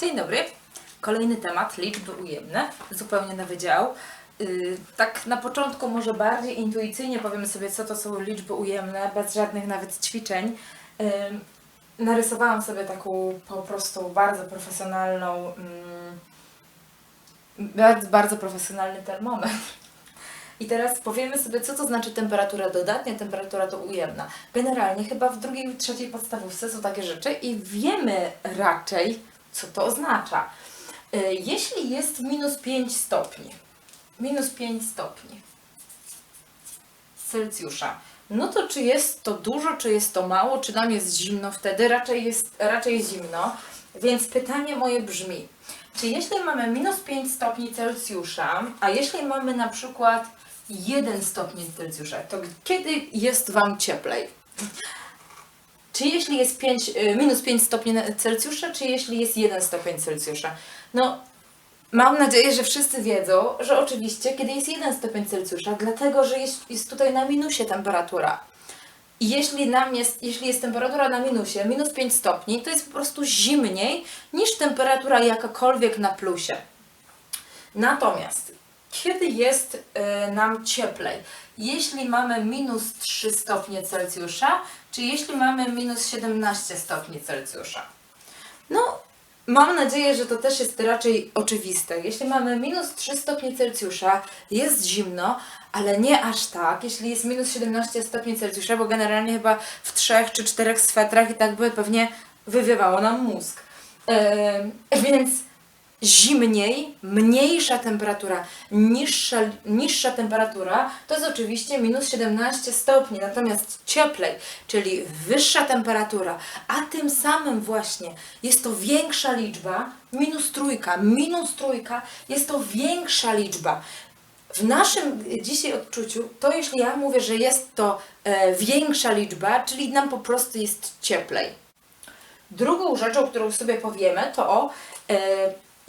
Dzień dobry. Kolejny temat, liczby ujemne, zupełnie nowy dział. Yy, tak na początku może bardziej intuicyjnie powiemy sobie, co to są liczby ujemne, bez żadnych nawet ćwiczeń. Yy, narysowałam sobie taką po prostu bardzo profesjonalną, mm, bardzo, bardzo profesjonalny termometr. I teraz powiemy sobie, co to znaczy temperatura dodatnia, temperatura to ujemna. Generalnie chyba w drugiej trzeciej podstawówce są takie rzeczy i wiemy raczej, co to oznacza. Y, Jeśli jest minus 5 stopni, minus 5 stopni Celsjusza, no to czy jest to dużo, czy jest to mało, czy nam jest zimno wtedy? Raczej jest, raczej zimno. Więc pytanie moje brzmi, czy jeśli mamy minus 5 stopni Celsjusza, a jeśli mamy na przykład 1 stopień Celsjusza, to kiedy jest Wam cieplej? Czy jeśli jest 5, y, minus 5 stopni Celsjusza, czy jeśli jest 1 stopień Celsjusza? No, mam nadzieję, że wszyscy wiedzą, że oczywiście, kiedy jest 1 stopień Celsjusza, dlatego, że jest, jest tutaj na minusie temperatura. I jeśli nam jest, jeśli jest temperatura na minusie, minus 5 stopni, to jest po prostu zimniej niż temperatura jakakolwiek na plusie. Natomiast kiedy jest e, nam cieplej? Jeśli mamy minus 3 stopnie Celsjusza, czy jeśli mamy minus 17 stopni Celsjusza? No, mam nadzieję, że to też jest raczej oczywiste. Jeśli mamy minus 3 stopnie Celsjusza, jest zimno, ale nie aż tak. Jeśli jest minus 17 stopni Celsjusza, bo generalnie chyba w trzech czy czterech swetrach i tak by pewnie wywiewało nam mózg. Em, więc zimniej, mniejsza temperatura, niższa, niższa temperatura to jest oczywiście minus 17 stopni, natomiast cieplej, czyli wyższa temperatura, a tym samym właśnie jest to większa liczba, minus trójka, minus trójka jest to większa liczba. W naszym dzisiaj odczuciu, to jeśli ja mówię, że jest to e, większa liczba, czyli nam po prostu jest cieplej. Drugą rzeczą, którą sobie powiemy, to e,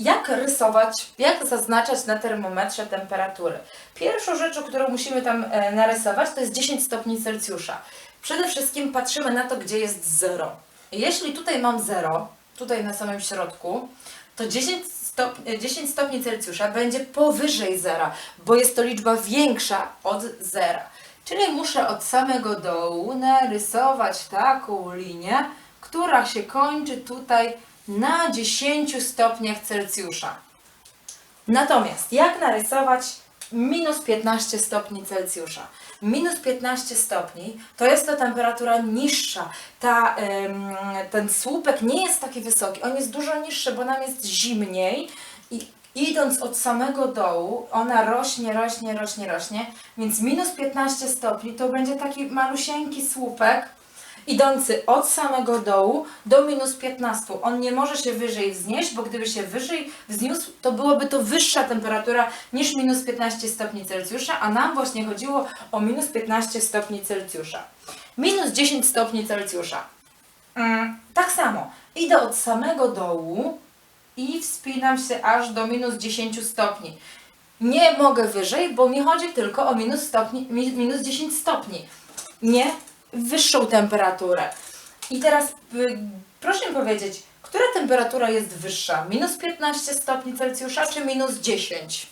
jak rysować, jak zaznaczać na termometrze temperatury. Pierwszą rzeczą, którą musimy tam e, narysować, to jest 10 stopni Celsjusza. Przede wszystkim patrzymy na to, gdzie jest 0. Jeśli tutaj mam 0, tutaj na samym środku, to 10 stopni, 10 stopni Celsjusza będzie powyżej zera, bo jest to liczba większa od zera. Czyli muszę od samego dołu narysować taką linię, która się kończy tutaj na 10 stopniach Celsjusza. Natomiast jak narysować minus 15 stopni Celsjusza? Minus 15 stopni to jest to temperatura niższa. Ta, ten słupek nie jest taki wysoki, on jest dużo niższy, bo nam jest zimniej i idąc od samego dołu, ona rośnie, rośnie, rośnie, rośnie, więc minus 15 stopni to będzie taki malusieńki słupek, idący od samego dołu do minus 15. On nie może się wyżej wznieść, bo gdyby się wyżej wzniósł, to byłoby to wyższa temperatura niż minus 15 stopni Celsjusza, a nam właśnie chodziło o minus 15 stopni Celsjusza. Minus 10 stopni Celsjusza. Mm, tak samo. Idę od samego dołu i wspinam się aż do minus 10 stopni. Nie mogę wyżej, bo mi chodzi tylko o minus, stopni, mi- minus 10 stopni. Nie wyższą temperaturę. I teraz y, proszę mi powiedzieć, która temperatura jest wyższa? Minus 15 stopni Celsjusza czy minus 10?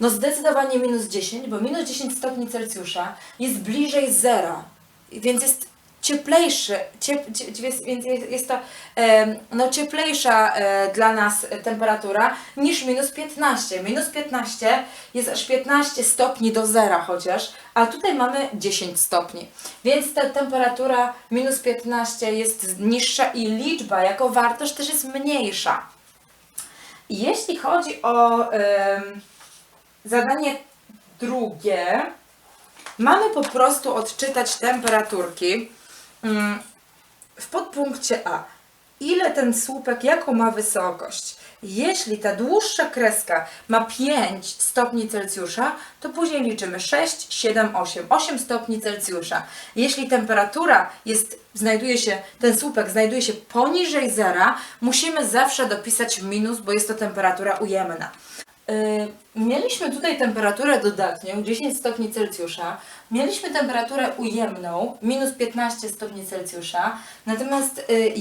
No zdecydowanie minus 10, bo minus 10 stopni Celsjusza jest bliżej zera, więc jest cieplejszy, ciep, więc jest, to no, cieplejsza e, dla nas temperatura niż minus 15. Minus 15 jest aż 15 stopni do zera chociaż, a tutaj mamy 10 stopni. Więc ta temperatura minus 15 jest niższa i liczba jako wartość też jest mniejsza. Jeśli chodzi o zadanie drugie, mamy po prostu odczytać temperaturki w podpunkcie A. Ile ten słupek, jaką ma wysokość? Jeśli ta dłuższa kreska ma 5 stopni Celsjusza, to później liczymy 6, 7, 8. 8 stopni Celsjusza. Jeśli temperatura jest, znajduje się, ten słupek znajduje się poniżej zera, musimy zawsze dopisać minus, bo jest to temperatura ujemna. Yy, Mieliśmy tutaj temperaturę dodatnią 10 stopni Celsjusza, mieliśmy temperaturę ujemną minus 15 stopni Celsjusza, natomiast yy,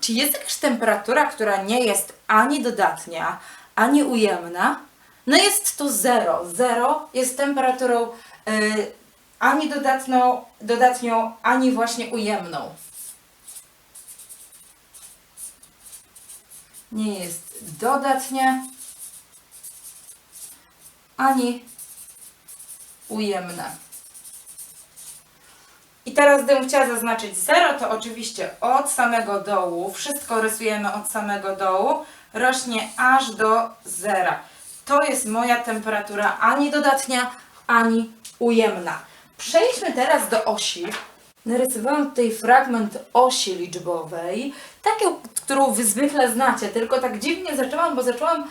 Czy jest jakaś temperatura, która nie jest ani dodatnia, ani ujemna? No jest to zero. Zero jest temperaturą y, ani dodatną, dodatnią, ani właśnie ujemną. Nie jest dodatnia, ani ujemna. Teraz gdybym chciała zaznaczyć 0, to oczywiście od samego dołu, wszystko rysujemy od samego dołu, rośnie aż do zera. To jest moja temperatura ani dodatnia, ani ujemna. Przejdźmy teraz do osi. Narysowałam tutaj fragment osi liczbowej, taką, którą Wy zwykle znacie, tylko tak dziwnie zaczęłam, bo zaczęłam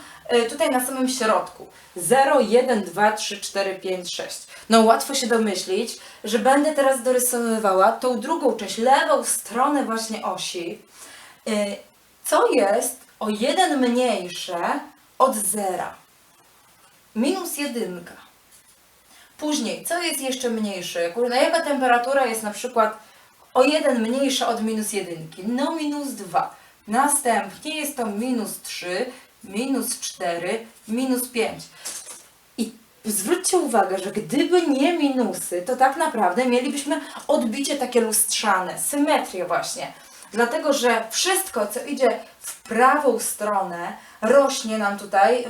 tutaj na samym środku. 0, 1, 2, 3, 4, 5, 6. No łatwo się domyślić, że będę teraz dorysowywała tą drugą część, lewą stronę właśnie osi, e, co jest o jeden mniejsze od zera. Minus jedynka. Później, co jest jeszcze mniejsze? Na jaka temperatura jest na przykład o 1 mniejsza od minus jedynki? No minus 2. Następnie jest to minus 3, minus 4, minus 5. I zwróćcie uwagę, że gdyby nie minusy, to tak naprawdę mielibyśmy odbicie takie lustrzane, symetrię właśnie. Dlatego, że wszystko, co idzie w prawą stronę, rośnie nam tutaj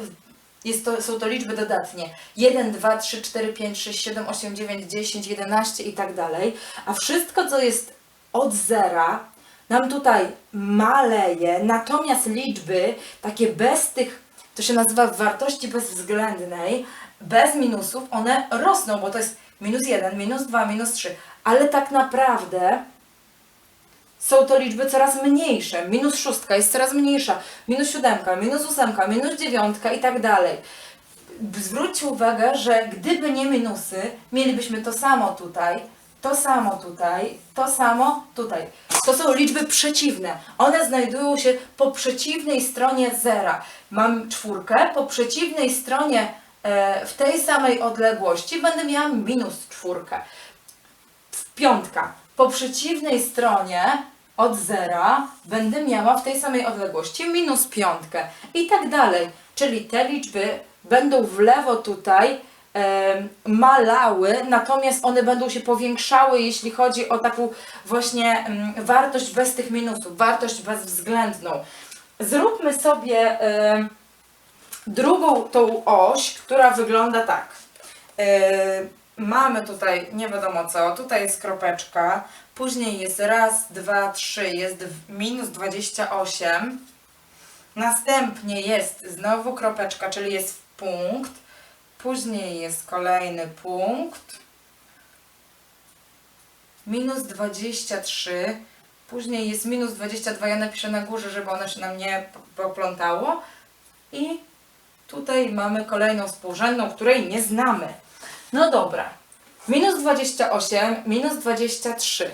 jest to, są to liczby dodatnie. 1, 2, 3, 4, 5, 6, 7, 8, 9, 10, 11 i tak dalej. A wszystko, co jest od zera, nam tutaj maleje, natomiast liczby takie bez tych, to się nazywa wartości bezwzględnej, bez minusów, one rosną, bo to jest minus 1, minus 2, minus 3. Ale tak naprawdę są to liczby coraz mniejsze. Minus szóstka jest coraz mniejsza, minus siódemka, minus ósemka, minus dziewiątka i tak dalej. Zwróćcie uwagę, że gdyby nie minusy, mielibyśmy to samo tutaj, to samo tutaj, to samo tutaj. To są liczby przeciwne. One znajdują się po przeciwnej stronie zera. Mam czwórkę, po przeciwnej stronie e, w tej samej odległości będę miała minus czwórkę. Piątka. Po przeciwnej stronie od zera będę miała w tej samej odległości minus piątkę i tak dalej. Czyli te liczby będą w lewo tutaj malały, natomiast one będą się powiększały, jeśli chodzi o taką właśnie wartość bez tych minusów, wartość bezwzględną. Zróbmy sobie drugą tą oś, która wygląda tak. Mamy tutaj nie wiadomo co, tutaj jest kropeczka, później jest raz, dwa, trzy, jest minus 28, następnie jest znowu kropeczka, czyli jest punkt, później jest kolejny punkt, minus 23, później jest minus 22, ja napiszę na górze, żeby ono się nam nie poplątało i tutaj mamy kolejną współrzędną, której nie znamy. No dobra. Minus 28, minus 23.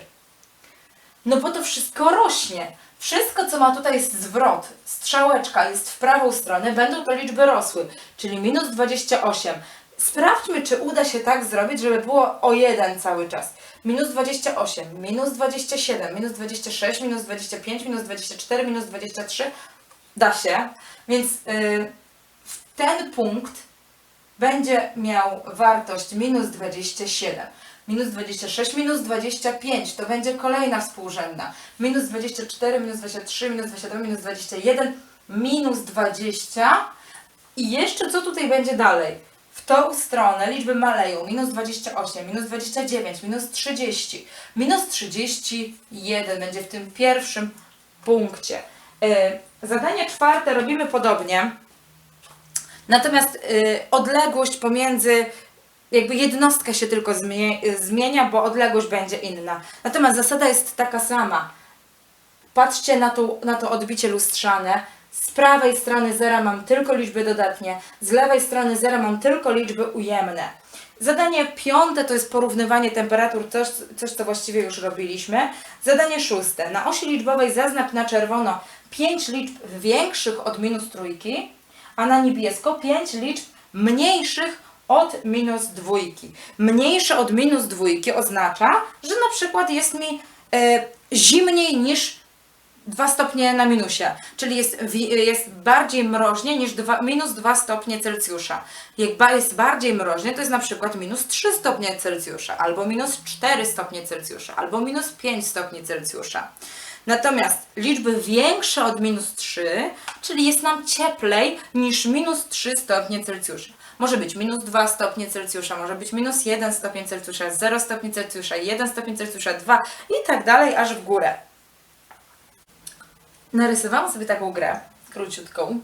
No bo to wszystko rośnie. Wszystko, co ma tutaj jest zwrot, strzałeczka jest w prawą stronę, będą to liczby rosły, czyli minus 28. Sprawdźmy, czy uda się tak zrobić, żeby było o 1 cały czas. Minus 28, minus 27, minus 26, minus 25, minus 24, minus 23. Da się. Więc yy, ten punkt będzie miał wartość minus 27. Minus 26, minus 25 to będzie kolejna współrzędna. Minus 24, minus 23, minus 22, minus 21, minus 20. I jeszcze co tutaj będzie dalej? W tą stronę liczby maleją. Minus 28, minus 29, minus 30, minus 31 będzie w tym pierwszym punkcie. Yy, zadanie czwarte robimy podobnie. Natomiast y, odległość pomiędzy, jakby jednostka się tylko zmie, zmienia, bo odległość będzie inna. Natomiast zasada jest taka sama. Patrzcie na to, na to odbicie lustrzane. Z prawej strony zera mam tylko liczby dodatnie, z lewej strony zera mam tylko liczby ujemne. Zadanie piąte to jest porównywanie temperatur, coś, coś co właściwie już robiliśmy. Zadanie szóste. Na osi liczbowej zaznacz na czerwono 5 liczb większych od minus trójki, a na niebiesko 5 liczb mniejszych od minus dwójki. Mniejsze od minus dwójki oznacza, że na przykład jest mi e, zimniej niż 2 stopnie na minusie, czyli jest, jest bardziej mroźnie niż dwa, minus 2 stopnie Celsjusza. Jak jest bardziej mroźnie, to jest na przykład minus 3 stopnie Celsjusza, albo minus 4 stopnie Celsjusza, albo minus 5 stopni Celsjusza. Natomiast liczby większe od minus 3, czyli jest nam cieplej niż minus 3 stopnie Celsjusza. Może być minus 2 stopnie Celsjusza, może być minus 1 stopień Celsjusza, 0 stopni Celsjusza, 1 stopień Celsjusza, 2 i tak dalej, aż w górę. Narysowałam sobie taką grę, króciutką.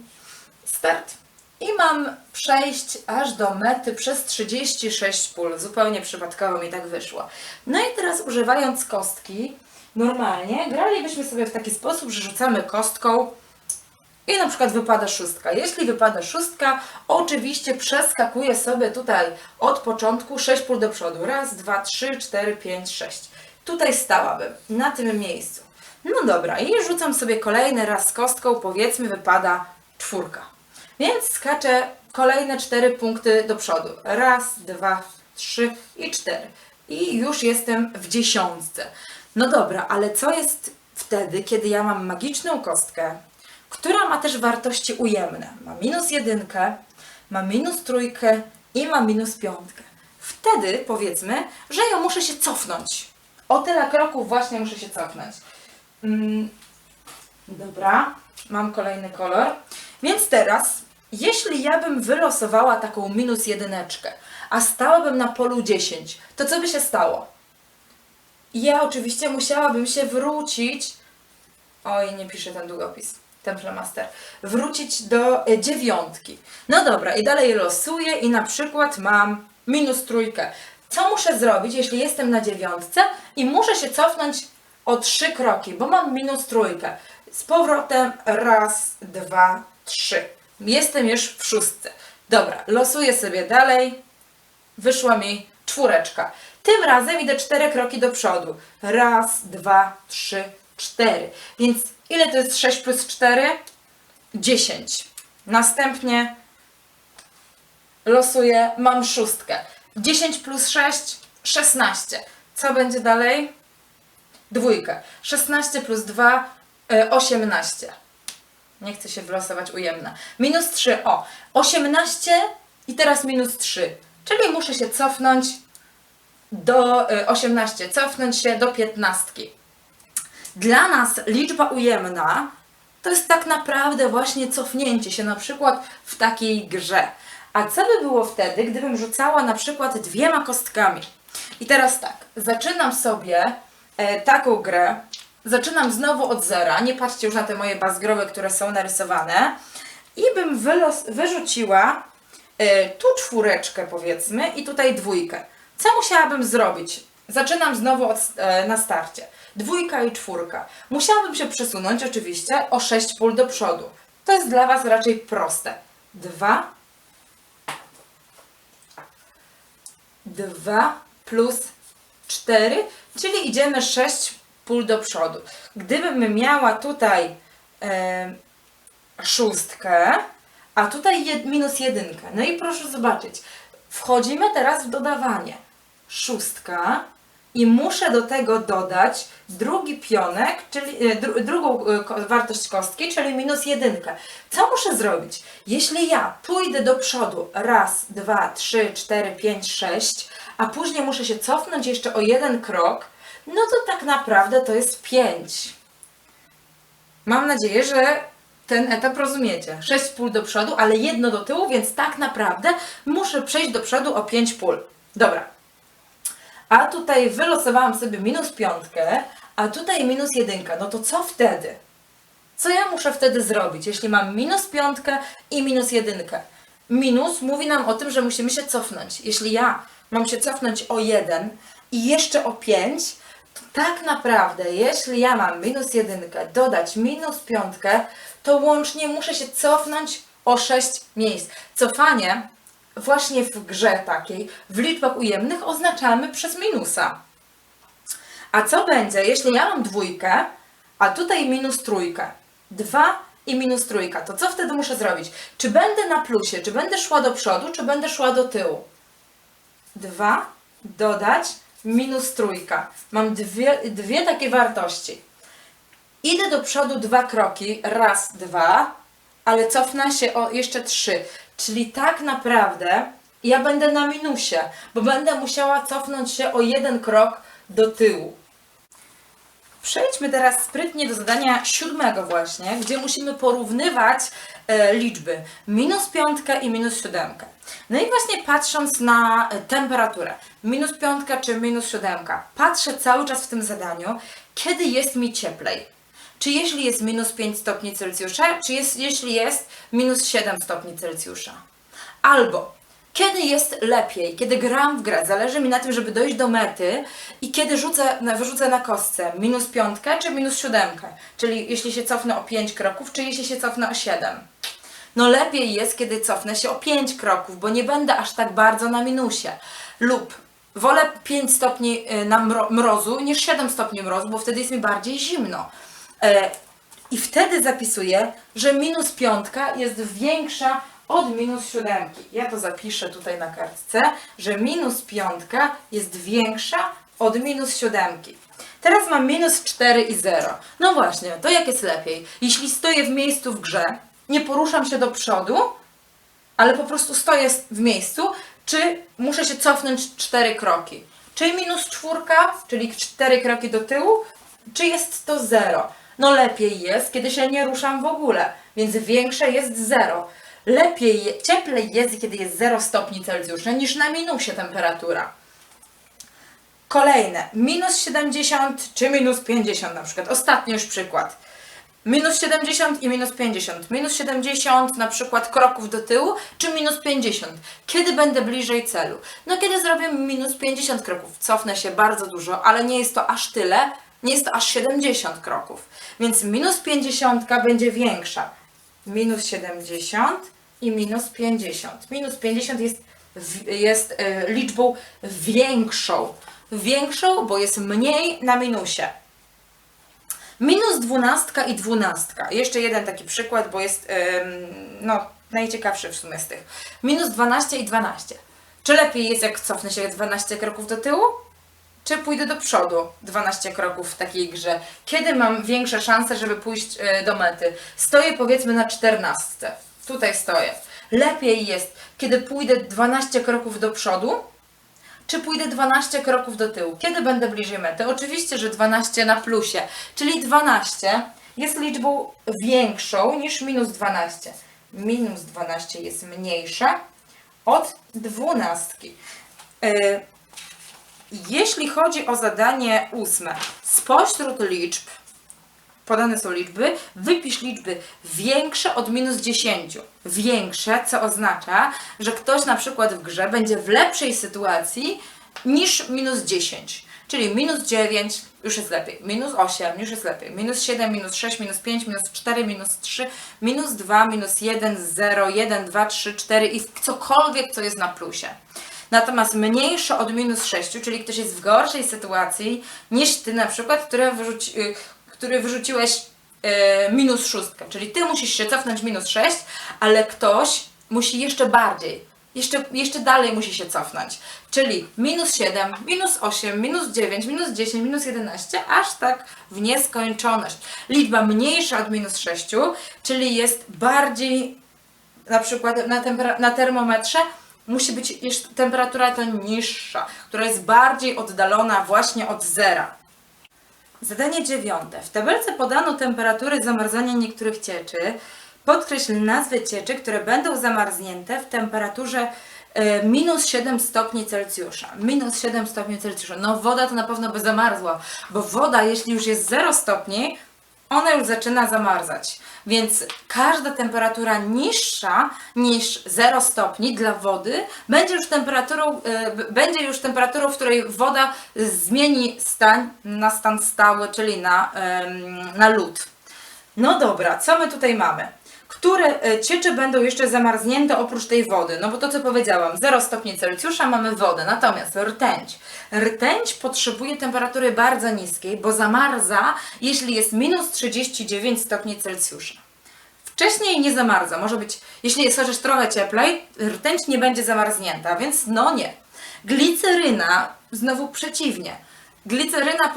Start. I mam przejść aż do mety przez 36 pól. Zupełnie przypadkowo mi tak wyszło. No i teraz używając kostki, normalnie gralibyśmy sobie w taki sposób, że rzucamy kostką i na przykład wypada szóstka. Jeśli wypada szóstka, oczywiście przeskakuję sobie tutaj od początku 6 pól do przodu. Raz, dwa, trzy, cztery, pięć, sześć. Tutaj stałabym, na tym miejscu. No dobra, i rzucam sobie kolejny raz kostką, powiedzmy wypada czwórka. Więc skaczę kolejne cztery punkty do przodu. Raz, dwa, trzy i cztery. I już jestem w dziesiątce. No dobra, ale co jest wtedy, kiedy ja mam magiczną kostkę, która ma też wartości ujemne? Ma minus jedynkę, ma minus trójkę i ma minus piątkę. Wtedy powiedzmy, że ja muszę się cofnąć. O tyle kroków właśnie muszę się cofnąć. Mm, Dobra, mam kolejny kolor. Więc teraz, jeśli ja bym wylosowała taką minus jedyneczkę, a stałabym na polu 10, to co by się stało? Ja oczywiście musiałabym się wrócić. Oj, nie piszę ten długopis, ten flamaster. Wrócić do y, dziewiątki. No dobra, i dalej losuję i na przykład mam minus trójkę. Co muszę zrobić, jeśli jestem na dziewiątce i muszę się cofnąć o trzy kroki, bo mam minus trójkę. Z powrotem raz, dwa, trzy. Jestem już w szóstce. Dobra, losuję sobie dalej. Wyszła mi czwóreczka. Tym razem idę cztery kroki do przodu. Raz, dwa, trzy, cztery. Więc ile to jest 6 plus 4? 10. Następnie losuję, mam szóstkę. 10 plus 6, 16. Co będzie dalej? Dwójkę. 16 plus 2, y, 18. Nie chcę się wylosować ujemna. Minus 3, o. 18 i teraz minus 3. Czyli muszę się cofnąć do y, 18, cofnąć się do 15. Dla nas liczba ujemna to jest tak naprawdę właśnie cofnięcie się na przykład w takiej grze. A co by było wtedy, gdybym rzucała na przykład dwiema kostkami? I teraz tak, zaczynam sobie e, taką grę, zaczynam znowu od zera, nie patrzcie już na te moje bazgrowe, które są narysowane, i bym wylos, wyrzuciła e, tu czwóreczkę powiedzmy i tutaj dwójkę. Co musiałabym zrobić? Zaczynam znowu od, e, na starcie. Dwójka i czwórka. Musiałabym się przesunąć oczywiście o 6 pól do przodu. To jest dla Was raczej proste. Dwa, dwa plus cztery, czyli idziemy 6 pól do przodu. Gdybym miała tutaj e, szóstkę, a tutaj jed, minus jedynkę. No i proszę zobaczyć, wchodzimy teraz w dodawanie. Szóstka i muszę do tego dodać drugi pionek, czyli e, dru, drugą e, wartość kostki, czyli minus jedynkę. Co muszę zrobić? Jeśli ja pójdę do przodu raz, dwa, trzy, cztery, pięć, sześć, a później muszę się cofnąć jeszcze o jeden krok, no to tak naprawdę to jest pięć. Mam nadzieję, że ten etap rozumiecie. 6 pól do przodu, ale jedno do tyłu, więc tak naprawdę muszę przejść do przodu o 5 pól. Dobra. A tutaj wylosowałam sobie minus piątkę, a tutaj minus jedynka. No to co wtedy? Co ja muszę wtedy zrobić, jeśli mam minus piątkę i minus jedynkę? Minus mówi nam o tym, że musimy się cofnąć. Jeśli ja mam się cofnąć o 1 i jeszcze o 5, to tak naprawdę, jeśli ja mam minus jedynkę, dodać minus piątkę, to łącznie muszę się cofnąć o 6 miejsc. Cofanie właśnie w grze takiej, w liczbach ujemnych oznaczamy przez minusa. A co będzie, jeśli ja mam dwójkę, a tutaj minus trójkę? Dwa i minus trójka. To co wtedy muszę zrobić? Czy będę na plusie, czy będę szła do przodu, czy będę szła do tyłu? Dwa dodać minus trójka. Mam dwie, dwie takie wartości. Idę do przodu dwa kroki, raz, dwa, ale cofnę się o jeszcze trzy. Czyli tak naprawdę ja będę na minusie, bo będę musiała cofnąć się o jeden krok do tyłu. Przejdźmy teraz sprytnie do zadania siódmego właśnie, gdzie musimy porównywać e, liczby minus piątkę i minus siódemkę. No i właśnie patrząc na e, temperaturę, minus piątka czy minus siódemka, patrzę cały czas w tym zadaniu, kiedy jest mi cieplej. Czy jeśli jest minus 5 stopni Celsjusza, czy jest, jeśli jest minus 7 stopni Celsjusza. Albo kiedy jest lepiej, kiedy gram w grę, zależy mi na tym, żeby dojść do mety i kiedy rzucę, wyrzucę na kostce minus piątkę czy minus siódemkę. Czyli jeśli się cofnę o 5 kroków, czy jeśli się cofnę o 7. No lepiej jest, kiedy cofnę się o 5 kroków, bo nie będę aż tak bardzo na minusie. Lub wolę 5 stopni y, na mro- mrozu niż 7 stopni mrozu, bo wtedy jest mi bardziej zimno. E, I wtedy zapisuję, że minus piątka jest większa od minus siódemki. Ja to zapiszę tutaj na kartce, że minus piątka jest większa od minus siódemki. Teraz mam minus 4 i 0. No właśnie, to jak jest lepiej? Jeśli stoję w miejscu w grze, nie poruszam się do przodu, ale po prostu stoję w miejscu, czy muszę się cofnąć 4 kroki? Czyli minus czwórka, czyli 4 kroki do tyłu, czy jest to 0? No lepiej jest, kiedy się nie ruszam w ogóle, więc większe jest 0. Lepiej, cieplej jest, kiedy jest 0 stopni Celsjusza niż na minusie temperatura. Kolejne, minus 70 czy minus 50 na przykład. Ostatni już przykład. Minus 70 i minus 50. Minus 70 na przykład kroków do tyłu, czy minus 50. Kiedy będę bliżej celu? No kiedy zrobię minus 50 kroków. Cofnę się bardzo dużo, ale nie jest to aż tyle, nie jest to aż 70 kroków. Więc minus 50 będzie większa. Minus 70 i minus 50. Minus 50 jest, jest e, liczbą większą. Większą, bo jest mniej na minusie. Minus dwunastka i dwunastka. Jeszcze jeden taki przykład, bo jest no, najciekawszy w sumie z tych. Minus 12 i 12. Czy lepiej jest, jak cofnę się 12 kroków do tyłu? Czy pójdę do przodu 12 kroków w takiej grze? Kiedy mam większe szanse, żeby pójść e, do mety? Stoję powiedzmy na 14. Tutaj stoję. Lepiej jest, kiedy pójdę 12 kroków do przodu, czy pójdę 12 kroków do tyłu? Kiedy będę bliżej mety? Oczywiście, że 12 na plusie, czyli 12 jest liczbą większą niż minus 12. Minus 12 jest mniejsza od 12. Yy, jeśli chodzi o zadanie ósme, spośród liczb, podane są liczby, wypisz liczby większe od minus 10. Większe, co oznacza, że ktoś na przykład w grze będzie w lepszej sytuacji niż minus 10. Czyli minus 9 już jest lepiej, minus 8 już jest lepiej, minus 7, minus 6, minus 5, minus 4, minus 3, minus 2, minus 1, 0, 1, 2, 3, 4 i cokolwiek, co jest na plusie. Natomiast mniejsze od minus 6, czyli ktoś jest w gorszej sytuacji niż ty na przykład, które wyrzuci, y, który wyrzuciłeś y, minus 6, czyli ty musisz się cofnąć minus 6, ale ktoś musi jeszcze bardziej, jeszcze, jeszcze dalej musi się cofnąć. Czyli minus 7, minus 8, minus 9, minus 10, minus 11, aż tak w nieskończoność. Liczba mniejsza od minus 6, czyli jest bardziej na przykład na, na termometrze musi być jeszcze temperatura to niższa, która jest bardziej oddalona właśnie od zera. Zadanie dziewiąte. W tabelce podano temperatury zamarzania niektórych cieczy. Podkreśl nazwy cieczy, które będą zamarznięte w temperaturze e, minus 7 stopni Celsjusza. Minus 7 stopni Celsjusza. No woda to na pewno by zamarzła, bo woda, jeśli już jest 0 stopni, ona już zaczyna zamarzać. Więc każda temperatura niższa niż 0 stopni dla wody będzie już temperaturą, e, będzie już temperaturą, w której woda zmieni stan na stan stały, czyli na, na lód. No dobra, co my tutaj mamy? Które e, ciecze będą jeszcze zamarznięte oprócz tej wody? No bo to co powiedziałam, 0 stopni Celsjusza mamy wodę, natomiast rtęć. Rtęć potrzebuje temperatury bardzo niskiej, bo zamarza, jeśli jest minus 39 stopni Celsjusza. Wcześniej nie zamarza, może być, jeśli jest chociaż trochę cieplej, rtęć nie będzie zamarznięta, więc no nie. Gliceryna, znowu przeciwnie. Gliceryna,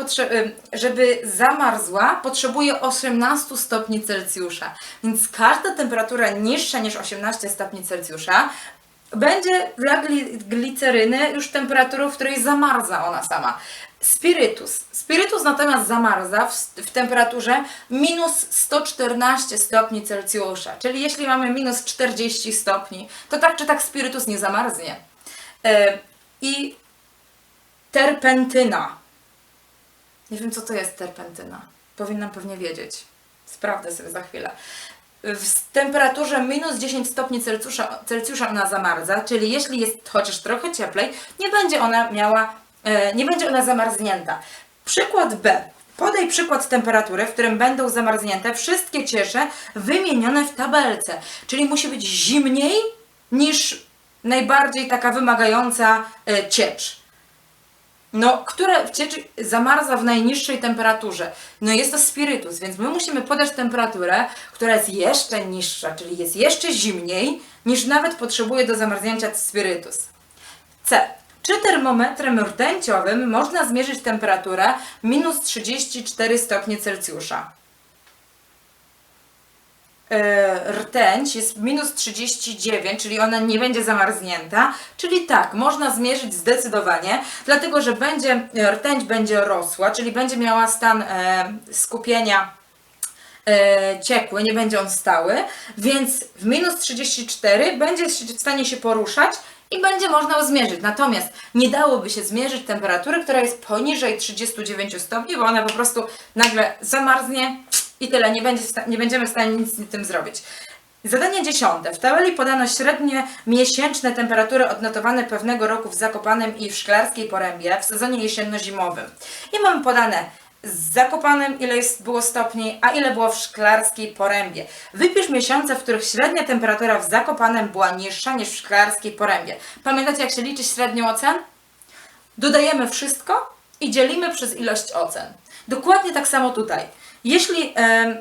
żeby zamarzła, potrzebuje 18 stopni Celsjusza. Więc każda temperatura niższa niż 18 stopni Celsjusza będzie dla gli- gliceryny już temperaturą, w której zamarza ona sama. Spirytus. Spirytus natomiast zamarza w, w temperaturze minus 114 stopni Celsjusza. Czyli jeśli mamy minus 40 stopni, to tak czy tak spirytus nie zamarznie. E, I terpentyna. Nie wiem, co to jest terpentyna. Powinnam pewnie wiedzieć. Sprawdzę sobie za chwilę. W temperaturze minus 10 stopni Celsjusza, Celsjusza ona zamarza, czyli jeśli jest chociaż trochę cieplej, nie będzie ona miała, e, nie będzie ona zamarznięta. Przykład B. Podaj przykład temperatury, w którym będą zamarznięte wszystkie ciesze wymienione w tabelce. Czyli musi być zimniej niż najbardziej taka wymagająca e, ciecz. No, cieczy zamarza w najniższej temperaturze. No jest to spirytus, więc my musimy podać temperaturę, która jest jeszcze niższa, czyli jest jeszcze zimniej, niż nawet potrzebuje do zamarznięcia spirytus. C. Czy termometrem rtęciowym można zmierzyć temperaturę minus 34 stopnie Celsjusza? E, rtęć jest minus 39, czyli ona nie będzie zamarznięta, czyli tak, można zmierzyć zdecydowanie, dlatego że będzie, rtęć będzie rosła, czyli będzie miała stan e, skupienia e, ciekły, nie będzie on stały, więc w minus 34 będzie w stanie się poruszać i będzie można zmierzyć. Natomiast nie dałoby się zmierzyć temperatury, która jest poniżej 39 stopni, bo ona po prostu nagle zamarznie i tyle, nie, będzie nie będziemy w stanie nic z tym zrobić. Zadanie dziesiąte. W tabeli podano średnie miesięczne temperatury odnotowane pewnego roku w Zakopanem i w Szklarskiej Porębie w sezonie jesienno-zimowym. I mamy podane z Zakopanem ile jest, było stopni, a ile było w Szklarskiej Porębie. Wypisz miesiące, w których średnia temperatura w Zakopanem była niższa niż w Szklarskiej Porębie. Pamiętacie jak się liczy średnią ocen? Dodajemy wszystko i dzielimy przez ilość ocen. Dokładnie tak samo tutaj. Jeśli em,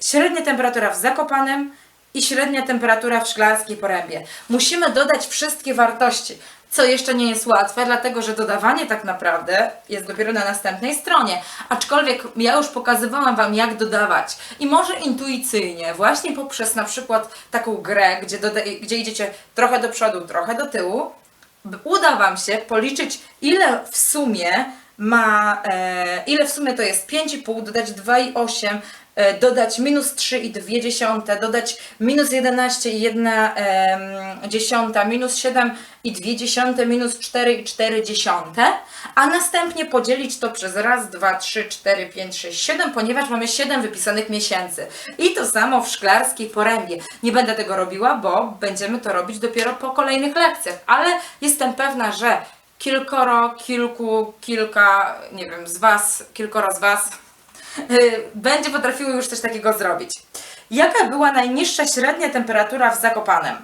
średnia temperatura w Zakopanem i średnia temperatura w Szklarskiej Porębie, musimy dodać wszystkie wartości, co jeszcze nie jest łatwe, dlatego że dodawanie tak naprawdę jest dopiero na następnej stronie. Aczkolwiek ja już pokazywałam Wam, jak dodawać. I może intuicyjnie, właśnie poprzez na przykład taką grę, gdzie, gdzie idziecie trochę do przodu, trochę do tyłu, uda Wam się policzyć, ile w sumie ma, e, ile w sumie to jest 5,5, dodać 2,8, e, dodać minus 3,2 dziesiąte, dodać minus 11 i 1 em, dziesiąta, minus 7 i 2 dziesiąte, minus 4 i 4 dziesiąte, a następnie podzielić to przez raz, dwa, trzy, cztery, pięć, sześć, siedem, ponieważ mamy 7 wypisanych miesięcy. I to samo w szklarskiej porębie. Nie będę tego robiła, bo będziemy to robić dopiero po kolejnych lekcjach, ale jestem pewna, że kilkoro, kilku, kilka, nie wiem, z Was, kilkoro z Was y, będzie potrafiło już coś takiego zrobić. Jaka była najniższa średnia temperatura w Zakopanem?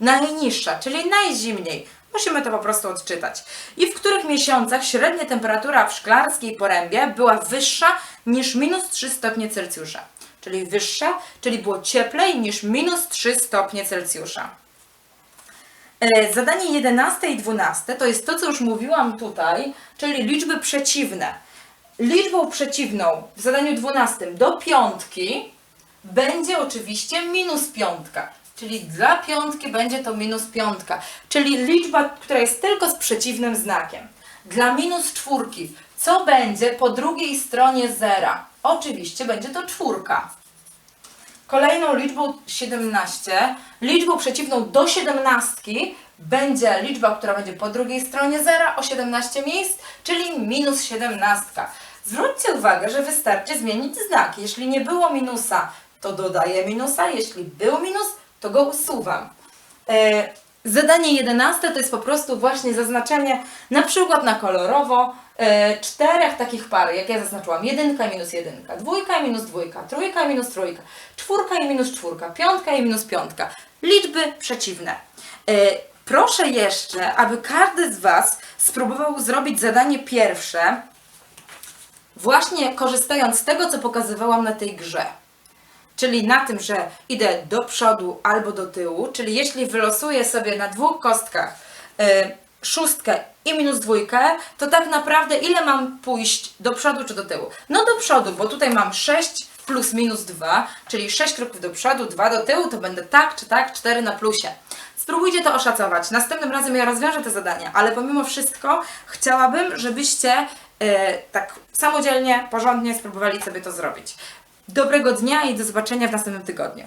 Najniższa, czyli najzimniej. Musimy to po prostu odczytać. I w których miesiącach średnia temperatura w Szklarskiej Porębie była wyższa niż minus 3 stopnie Celsjusza? Czyli wyższa, czyli było cieplej niż minus 3 stopnie Celsjusza. E, Zadanie 11 i 12 to jest to, co już mówiłam tutaj, czyli liczby przeciwne. Liczbą przeciwną w zadaniu 12 do piątki będzie oczywiście minus piątka. Czyli dla piątki będzie to minus piątka. Czyli liczba, która jest tylko z przeciwnym znakiem. Dla minus czwórki, co będzie po drugiej stronie zera? Oczywiście będzie to czwórka. Kolejną liczbą 17, liczbą przeciwną do 17 będzie liczba, która będzie po drugiej stronie zera o 17 miejsc, czyli minus 17. Zwróćcie uwagę, że wystarczy zmienić znak. Jeśli nie było minusa, to dodaję minusa, jeśli był minus, to go usuwam. E, Zadanie 11 to jest po prostu właśnie zaznaczenie na przykład na kolorowo e, czterech takich par, jak ja zaznaczyłam. Jedynka minus jedynka, dwójka minus dwójka, trójka minus trójka, czwórka i minus czwórka, piątka i minus piątka. Liczby przeciwne. E, proszę jeszcze, aby każdy z Was spróbował zrobić zadanie pierwsze, właśnie korzystając z tego, co pokazywałam na tej grze. Czyli na tym, że idę do przodu albo do tyłu, czyli jeśli wylosuję sobie na dwóch kostkach y, szóstkę i minus dwójkę, to tak naprawdę ile mam pójść do przodu czy do tyłu? No do przodu, bo tutaj mam 6 plus minus 2, czyli 6 kroków do przodu, 2 do tyłu, to będę tak czy tak 4 na plusie. Spróbujcie to oszacować. Następnym razem ja rozwiążę te zadania, ale pomimo wszystko chciałabym, żebyście e, tak samodzielnie, porządnie spróbowali sobie to zrobić. Dobrego dnia i do zobaczenia w następnym tygodniu.